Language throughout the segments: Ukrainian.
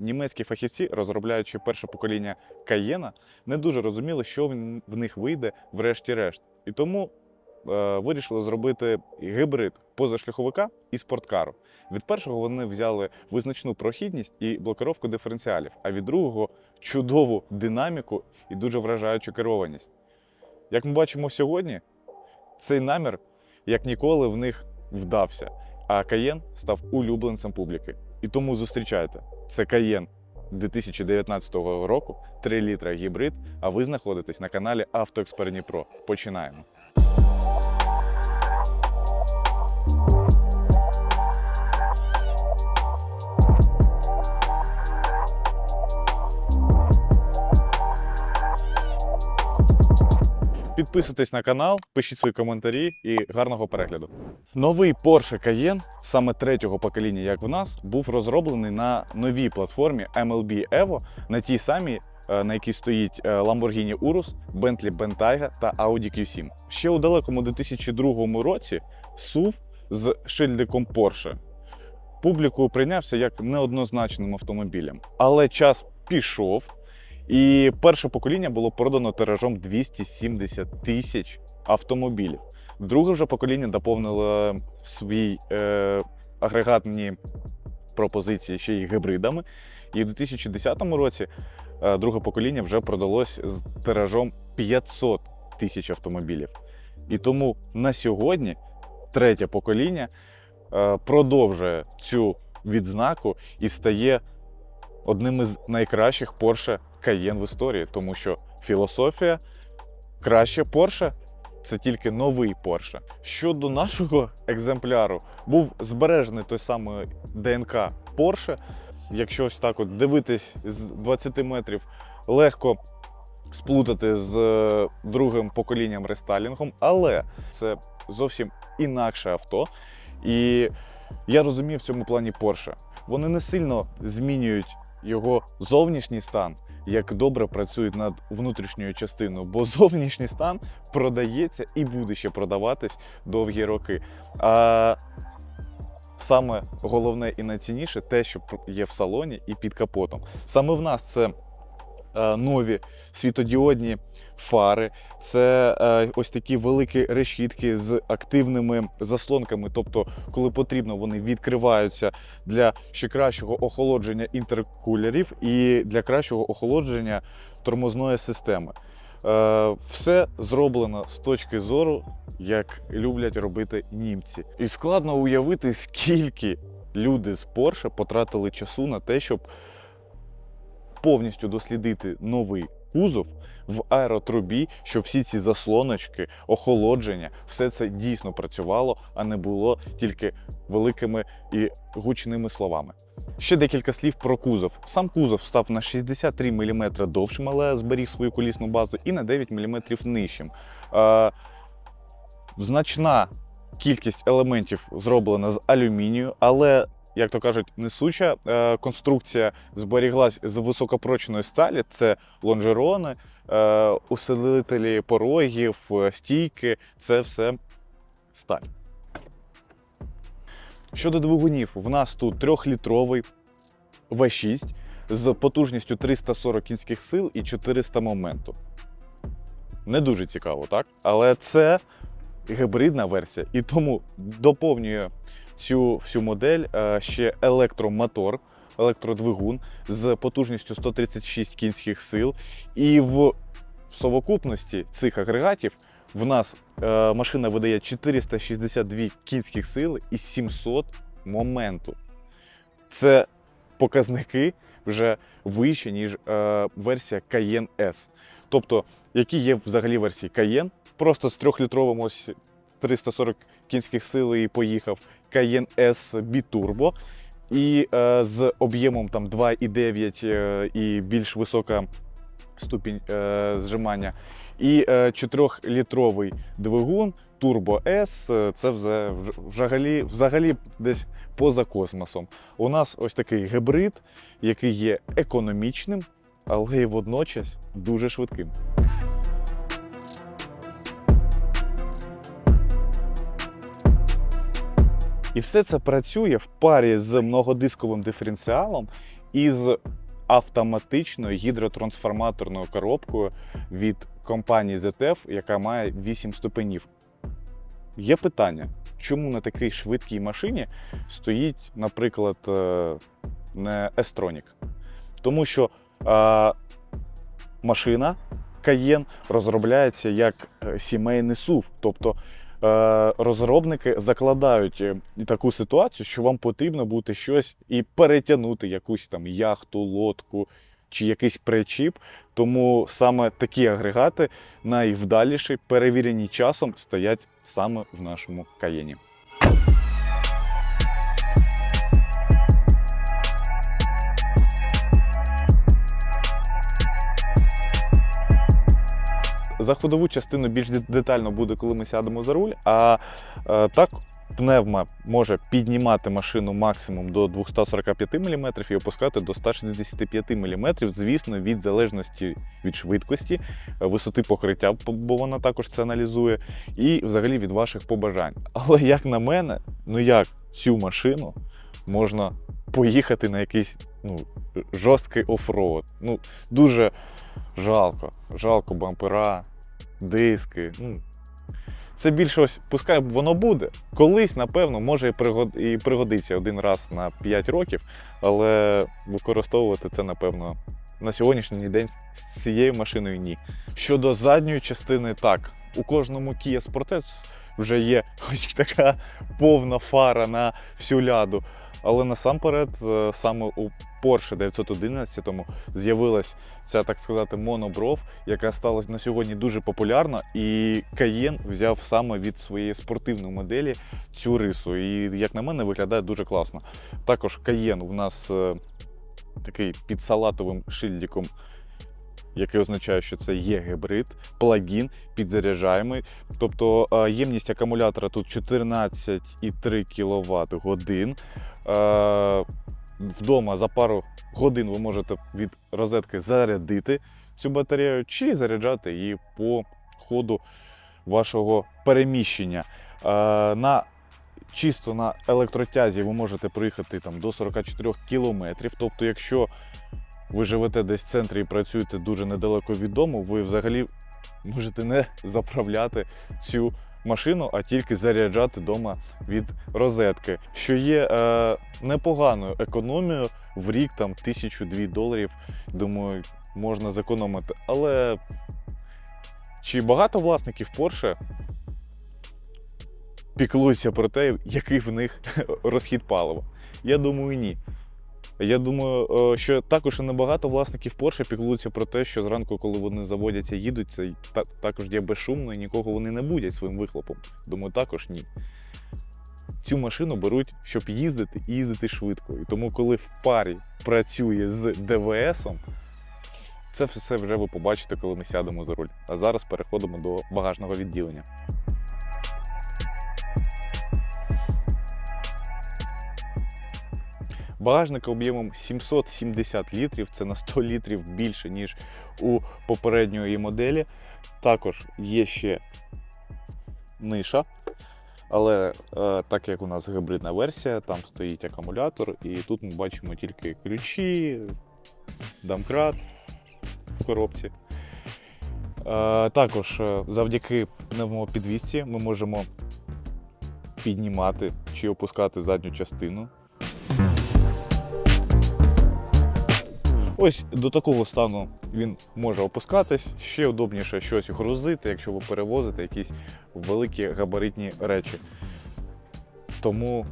німецькі фахівці, розробляючи перше покоління Каєна, не дуже розуміли, що в- них вийде врешті-решт. І тому е, вирішили зробити гібрид позашляховика і спорткару. Від першого вони взяли визначну прохідність і блокировку диференціалів, а від другого чудову динаміку і дуже вражаючу керованість. Як ми бачимо сьогодні, цей намір як ніколи в них вдався, а Каєн став улюбленцем публіки. І тому зустрічайте, це Каєн 2019 року, 3 літра гібрид, а ви знаходитесь на каналі Автоексперт Дніпро. Починаємо. Підписуйтесь на канал, пишіть свої коментарі і гарного перегляду. Новий Porsche Cayenne, саме третього покоління, як в нас, був розроблений на новій платформі MLB Evo, на тій самій, е, на якій стоїть е, Lamborghini Urus, Bentley Bentayga та Audi Q7. Ще у далекому 2002 році SUV з шильдиком Porsche публікою прийнявся як неоднозначним автомобілем. Але час пішов, і перше покоління було продано тиражом 270 тисяч автомобілів. Друге вже покоління доповнило свій е, агрегатні пропозиції ще й гібридами. І в 2010 році е, друге покоління вже продалось з тиражом 500 тисяч автомобілів. І тому на сьогодні третє покоління е, продовжує цю відзнаку і стає одним із найкращих Porsche Cayenne в історії, тому що філософія краще Porsche це тільки новий Porsche. Щодо нашого екземпляру, був збережений той самий ДНК Porsche. Якщо ось так от дивитись з 20 метрів, легко сплутати з е, другим поколінням рестайлінгом, але це зовсім інакше авто. І я розумію в цьому плані Porsche. Вони не сильно змінюють його зовнішній стан, як добре працюють над внутрішньою частиною, бо зовнішній стан продається і буде ще продаватись довгі роки. А саме головне і найцінніше те, що є в салоні і під капотом. Саме в нас це нові світодіодні фари, це е, ось такі великі решітки з активними заслонками. Тобто, коли потрібно, вони відкриваються для ще кращого охолодження інтеркулерів і для кращого охолодження тормозної системи. Е, все зроблено з точки зору, як люблять робити німці. І складно уявити, скільки люди з Porsche потратили часу на те, щоб повністю дослідити новий кузов в аеротрубі, щоб всі ці заслоночки, охолодження, все це дійсно працювало, а не було тільки великими і гучними словами. Ще декілька слів про кузов. Сам кузов став на 63 мм довшим, але зберіг свою колісну базу, і на 9 мм нижчим. Е, значна кількість елементів зроблена з алюмінію, але, як то кажуть, несуча е, конструкція зберіглась з високопрочної сталі. Це лонжерони, е, усилителі порогів, е, стійки це все сталь. Щодо двигунів, в нас тут трьохлітровий V6 з потужністю 340 кінських сил і 400 моменту. Не дуже цікаво, так? Але це гібридна версія, і тому доповнює цю всю модель е, ще електромотор, електродвигун з потужністю 136 кінських сил. І в совокупності цих агрегатів в нас е, машина видає 462 кінських сили і 700 моменту. Це показники вже вищі, ніж е, версія Cayenne S. Тобто, які є взагалі версії Cayenne, просто з трьохлітровим ось 340 кінських сил і поїхав. Cayenne S Biturbo. І е, з об'ємом там 2,9 е, і більш висока ступінь е, зжимання. І е, 4-літровий двигун Turbo S. е, Це взагалі, взагалі десь поза космосом. У нас ось такий гібрид, який є економічним, але й водночас дуже швидким. І все це працює в парі з многодисковим диференціалом із автоматичною гідротрансформаторною коробкою від компанії ZF, яка має 8 ступенів. Є питання, чому на такій швидкій машині стоїть, наприклад, е, не S-Tronic? Тому що е, машина Cayenne розробляється як е, сімейний SUV. Тобто розробники закладають е, таку ситуацію, що вам потрібно буде щось і перетягнути якусь там яхту, лодку чи якийсь причіп. Тому саме такі агрегати найвдаліші, перевірені часом, стоять саме в нашому каєні. За ходову частину більш детально буде, коли ми сядемо за руль. А е, так, пневма може піднімати машину максимум до 245 мм і опускати до 165 мм, звісно, від залежності від швидкості, е, висоти покриття, бо вона також це аналізує, і взагалі від ваших побажань. Але як на мене, ну як цю машину можна поїхати на якийсь ну, жорсткий оффроуд? Ну, дуже жалко. Жалко бампера, диски. Ну, це більше ось, пускай воно буде. Колись, напевно, може і, пригодиться один раз на 5 років, але використовувати це, напевно, на сьогоднішній день з цією машиною ні. Щодо задньої частини, так, у кожному Kia Sportage вже є ось така повна фара на всю ляду. Але насамперед, е, саме у Porsche 911 з'явилась ця, так сказати, монобров, яка стала на сьогодні дуже популярна, і Cayenne взяв саме від своєї спортивної моделі цю рису. І, як на мене, виглядає дуже класно. Також Cayenne в нас е, такий під салатовим шильдиком. Який означає, що це є гібрид, плагін, підзаряджаємий. Тобто е, ємність акумулятора тут 14,3 кВт годин. Е, Вдома за пару годин ви можете від розетки зарядити цю батарею чи заряджати її по ходу вашого переміщення. Е, На чисто на електротязі ви можете проїхати там до 44 кілометрів. Тобто, якщо ви живете десь в центрі і працюєте дуже недалеко від дому, ви взагалі можете не заправляти цю машину, а тільки заряджати вдома від розетки, що є е, непоганою економією в рік там тисячу-дві доларів. Думаю, можна зекономити. Але чи багато власників Porsche піклуються про те, який в них розхід палива? Я думаю, ні. Я думаю, е, що також і небагато власників Porsche піклуються про те, що зранку, коли вони заводяться, їдуть, це також є безшумно і нікого вони не будять своїм вихлопом. Думаю, також ні. Цю машину беруть, щоб їздити і їздити швидко. І тому, коли в парі працює з ДВСом, це все вже ви побачите, коли ми сядемо за руль. А зараз переходимо до багажного відділення. Багажник об'ємом 770 літрів, це на 100 літрів більше, ніж у попередньої моделі. Також є ще ниша. Але е, так як у нас гібридна версія, там стоїть акумулятор, і тут ми бачимо тільки ключі, домкрат в коробці. Е, також е, завдяки пневмопідвісці ми можемо піднімати чи опускати задню частину. Ось до такого стану він може опускатись. Ще удобніше щось грузити, якщо ви перевозите якісь великі габаритні речі. Тому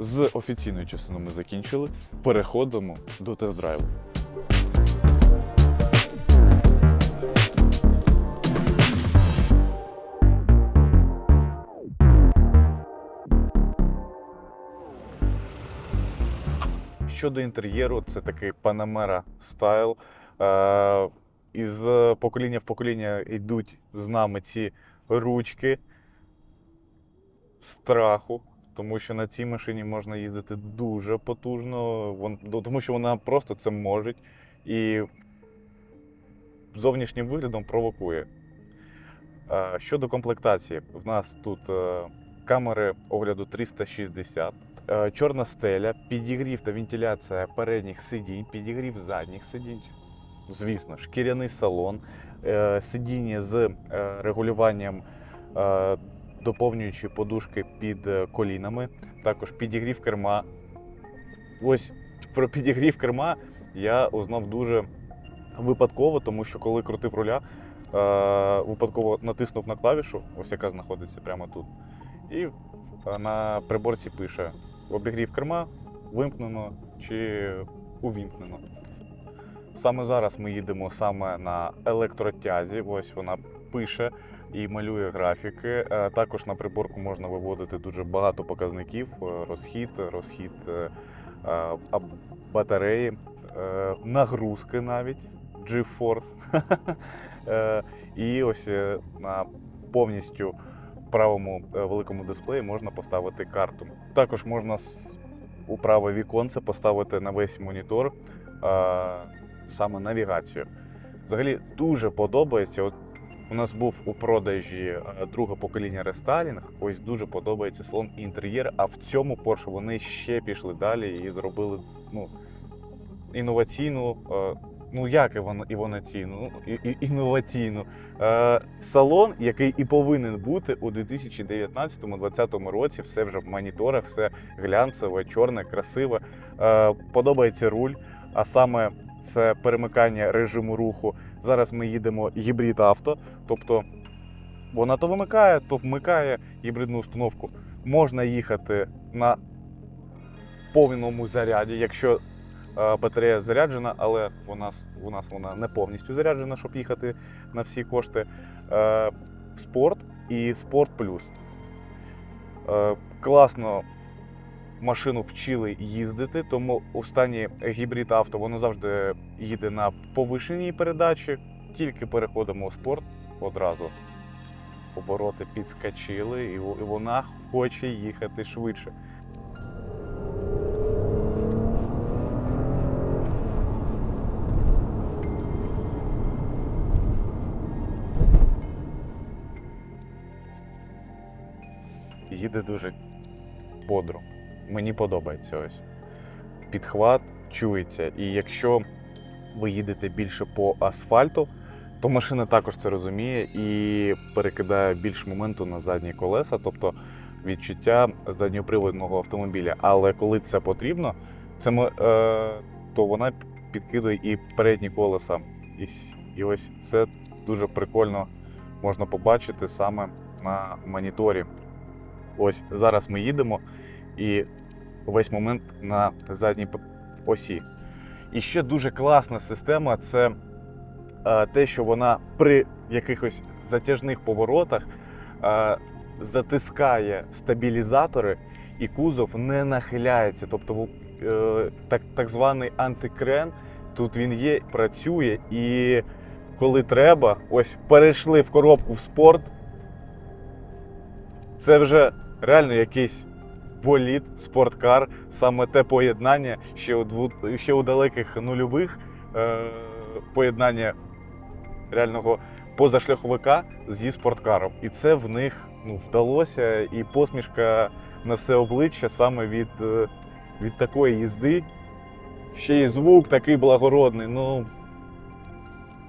з офіційною частиною ми закінчили. Переходимо до тест-драйву. Щодо інтер'єру, це такий Panamera стайл. Е, із покоління в покоління йдуть з нами ці ручки страху, тому що на цій машині можна їздити дуже потужно, ну, тому що вона просто це може і зовнішнім виглядом провокує. Е, Щодо комплектації, в нас тут е, камери огляду 360, е, чорна стеля, підігрів та вентиляція передніх сидінь, підігрів задніх сидінь. Звісно, шкіряний салон, е, сидіння з е, регулюванням доповнюючи подушки під колінами, також підігрів керма. Ось про підігрів керма я узнав дуже випадково, тому що коли крутив руля, випадково натиснув на клавішу, ось яка знаходиться прямо тут. І на приборці пише: обігрів керма вимкнено чи увімкнено. Саме зараз ми їдемо саме на електротязі. Ось вона пише і малює графіки. Е, Також на приборку можна виводити дуже багато показників: е, розхід, розхід е, батареї, нагрузки навіть GeForce. І ось на повністю правому е, великому дисплеї можна поставити карту. Також можна у праве віконце поставити на весь монітор е, саме навігацію. Взагалі дуже подобається. От у нас був у продажі е, друге покоління рестайлінг. Ось дуже подобається салон і інтер'єр. А в цьому Porsche вони ще пішли далі і зробили ну, інноваційну. Ну, як інноваційну? Ну, і- і- інноваційну. Е, салон, який і повинен бути у 2019-2020 році. Все вже в моніторах, все глянцеве, чорне, красиве. Е, подобається руль, а саме це перемикання режиму руху. Зараз ми їдемо гібрид авто, тобто вона то вимикає, то вмикає гібридну установку. Можна їхати на повному заряді, якщо батарея заряджена, але у нас, у нас вона не повністю заряджена, щоб їхати на всі кошти. Спорт і спорт плюс. Класно машину вчили їздити, тому у стані гібрид авто воно завжди їде на повишеній передачі. Тільки переходимо у спорт одразу. Обороти підскочили, і вона хоче їхати швидше. Їде дуже бодро. Мені подобається ось. Підхват чується. І якщо ви їдете більше по асфальту, то машина також це розуміє і перекидає більш моменту на задні колеса, тобто відчуття задньоприводного автомобіля. Але коли це потрібно, це е, то вона підкидує і передні колеса. І, і ось це дуже прикольно можна побачити саме на моніторі. Ось зараз ми їдемо, і весь момент на задній осі. І ще дуже класна система це е, те, що вона при якихось затяжних поворотах е, затискає стабілізатори, і кузов не нахиляється. Тобто е, так, так званий антикрен тут він є, працює, і коли треба, ось перейшли в коробку в спорт. Це вже реально якийсь боліт, спорткар, саме те поєднання ще у дву, ще у далеких нульових е, поєднання реального позашляховика зі спорткаром. І це в них ну, вдалося, і посмішка на все обличчя саме від, е, від такої їзди. Ще й звук такий благородний. Ну,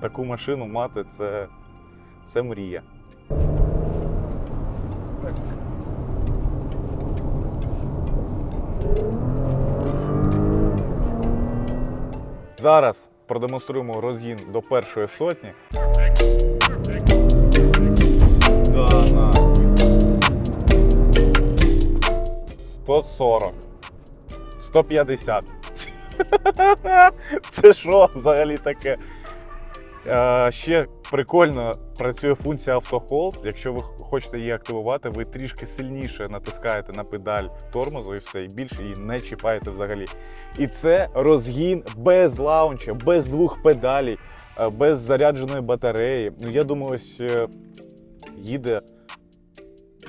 таку машину мати це, це мрія. Зараз продемонструємо розгін до першої сотні. Да, нахуй. 140. 150. Це що взагалі таке? Е, ще прикольно працює функція автохолд. Якщо ви хочете її активувати, ви трішки сильніше натискаєте на педаль тормозу і все, і більше її не чіпаєте взагалі. І це розгін без лаунча, без двох педалей, е, без зарядженої батареї. Ну, я думаю, ось е, їде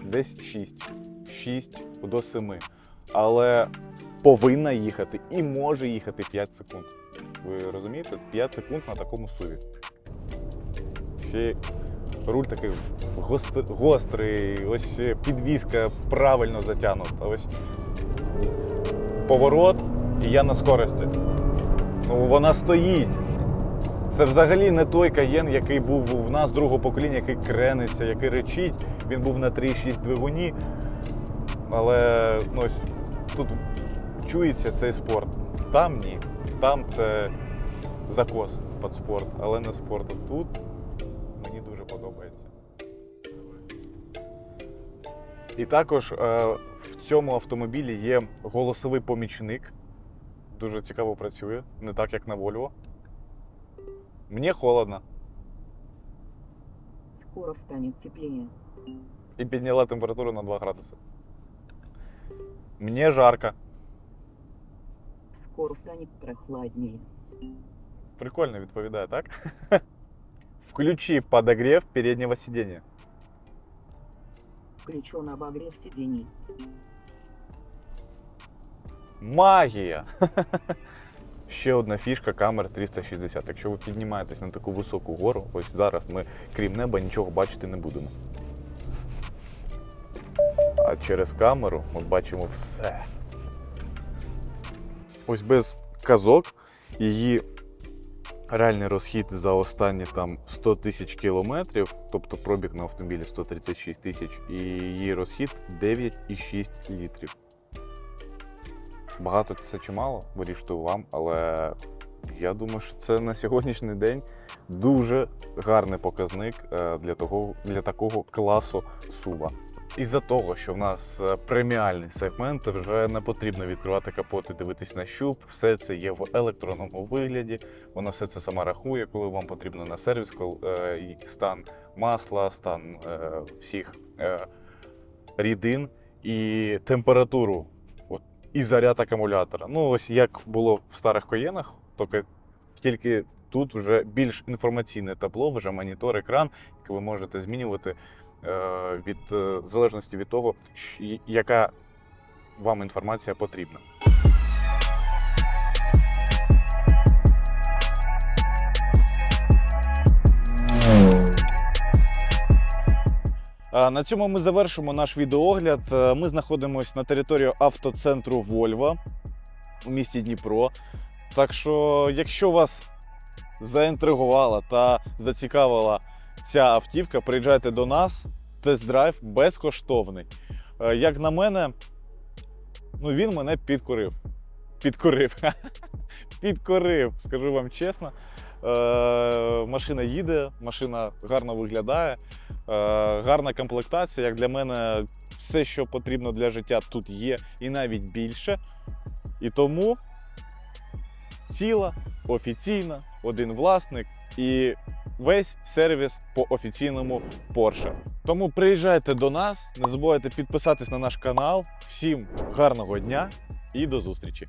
десь 6. 6 до 7. Але повинна їхати і може їхати 5 секунд. Ви розумієте? 5 секунд на такому суві. Ще Руль такий гостр, гострий, ось підвіска правильно затягнута. Ось поворот, і я на скорості. Ну, вона стоїть. Це взагалі не той каєн, який був у нас другого покоління, який крениться, який речить. Він був на 3,6 двигуні. Але ну, ось тут чується цей спорт. Там ні. Там це закос під спорт, але не спорт. Тут І також е, в цьому автомобілі є голосовий помічник. Дуже цікаво працює, не так як на Volvo. Мені холодно. Скоро станет теплее. І підняла температуру на 2 градуси. Мені жарко. Скоро станет прохладнее. Прикольно відповідає, так? Включи подогрев переднего сиденья. Включен обогрев сидений. Магія! Ще одна фішка камер 360. Якщо ви піднімаєтесь на таку високу гору, ось зараз ми, крім неба, нічого бачити не будемо. А через камеру ми бачимо все. Ось без казок її реальний розхід за останні там 100 тисяч кілометрів, тобто пробіг на автомобілі 136 тисяч, і її розхід 9,6 літрів. Багато це чи мало, вирішуйте вам, але я думаю, що це на сьогоднішній день дуже гарний показник е, для, того, для такого класу суба. Із-за того, що в нас е, преміальний сегмент, вже не потрібно відкривати капот і дивитись на щуп. Все це є в електронному вигляді. Воно все це сама рахує, коли вам потрібно на сервіс, коли, е, стан масла, стан е, всіх рідин і температуру от, і заряд акумулятора. Ну, ось як було в старих коєнах, тільки, тільки тут вже більш інформаційне табло, вже монітор, екран, який ви можете змінювати від е, в залежності від того, яка вам інформація потрібна. На цьому ми завершимо наш відеогляд. Е, Ми знаходимося на території автоцентру Вольва у місті Дніпро. Так що, якщо вас заінтригувала та зацікавила ця автівка, приїжджайте до нас. Тест-драйв безкоштовний. Е, Як на мене, ну він мене підкорив. Підкорив. Підкорив, скажу вам чесно. Е, машина їде, машина гарно виглядає, е, гарна комплектація. Як для мене, все, що потрібно для життя, тут є, і навіть більше. І тому ціла, офіційна, один власник і весь сервіс по офіційному Porsche. Тому приїжджайте до нас, не забувайте підписатись на наш канал. Всім гарного дня і до зустрічі!